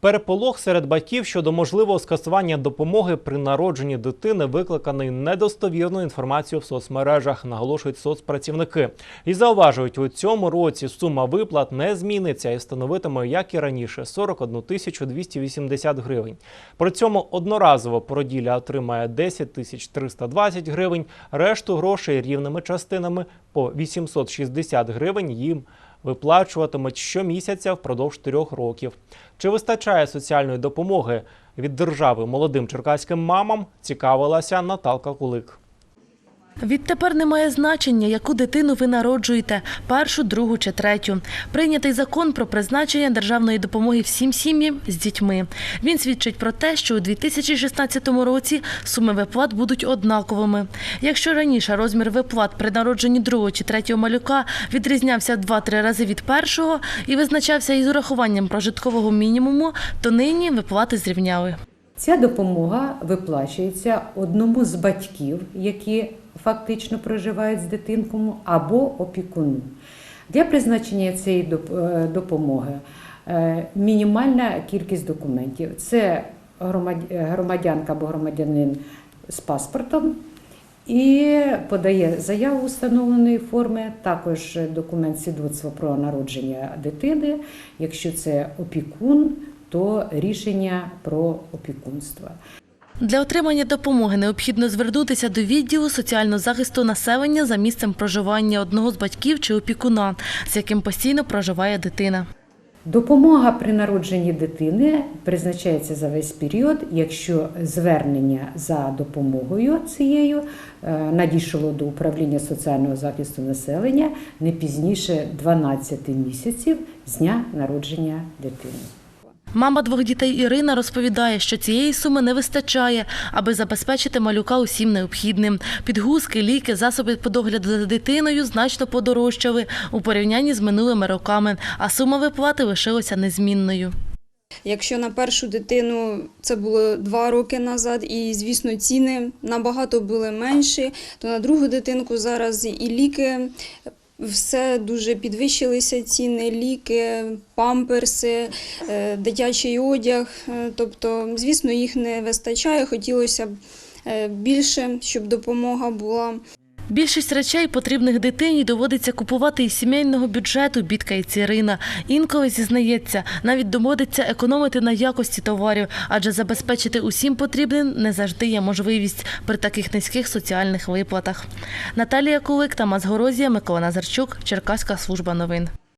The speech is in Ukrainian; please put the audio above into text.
Переполох серед батьків щодо можливого скасування допомоги при народженні дитини викликаний недостовірною інформацією в соцмережах, наголошують соцпрацівники. І зауважують, у цьому році сума виплат не зміниться і становитиме, як і раніше, 41 тисячу 280 гривень. При цьому одноразово породілля отримає 10 тисяч 320 гривень, решту грошей рівними частинами по 860 гривень їм виплачуватимуть щомісяця впродовж трьох років. Чи вистачає соціальної допомоги від держави молодим черкаським мамам? Цікавилася Наталка Кулик. Відтепер немає значення, яку дитину ви народжуєте першу, другу чи третю. Прийнятий закон про призначення державної допомоги всім сім'ям з дітьми. Він свідчить про те, що у 2016 році суми виплат будуть однаковими. Якщо раніше розмір виплат при народженні другого чи третього малюка відрізнявся в 2-3 рази від першого і визначався із урахуванням прожиткового мінімуму, то нині виплати зрівняли. Ця допомога виплачується одному з батьків, які фактично проживають з дитинком, або опікуну. Для призначення цієї е, допомоги е, мінімальна кількість документів це громадянка або громадянин з паспортом і подає заяву встановленої форми, також документ свідоцтва про народження дитини. Якщо це опікун, то рішення про опікунство. Для отримання допомоги необхідно звернутися до відділу соціального захисту населення за місцем проживання одного з батьків чи опікуна, з яким постійно проживає дитина. Допомога при народженні дитини призначається за весь період, якщо звернення за допомогою цією е, надійшло до управління соціального захисту населення не пізніше 12 місяців з дня народження дитини. Мама двох дітей Ірина розповідає, що цієї суми не вистачає, аби забезпечити малюка усім необхідним. Підгузки, ліки, засоби по догляду за дитиною значно подорожчали у порівнянні з минулими роками, а сума виплати лишилася незмінною. Якщо на першу дитину це було два роки назад, і звісно ціни набагато були менші, то на другу дитинку зараз і ліки. Все дуже підвищилися ціни, ліки, памперси, е, дитячий одяг. Е, Тобто, звісно, їх не вистачає. Хотілося б е, більше, щоб допомога була. Більшість речей, потрібних дитині, доводиться купувати із сімейного бюджету, бідкається Ірина. Інколи зізнається, навіть доводиться економити на якості товарів, адже забезпечити усім потрібним не завжди є можливість при таких низьких соціальних виплатах. Наталія Кулик, Тамас Горозія, Микола Назарчук, Черкаська служба новин.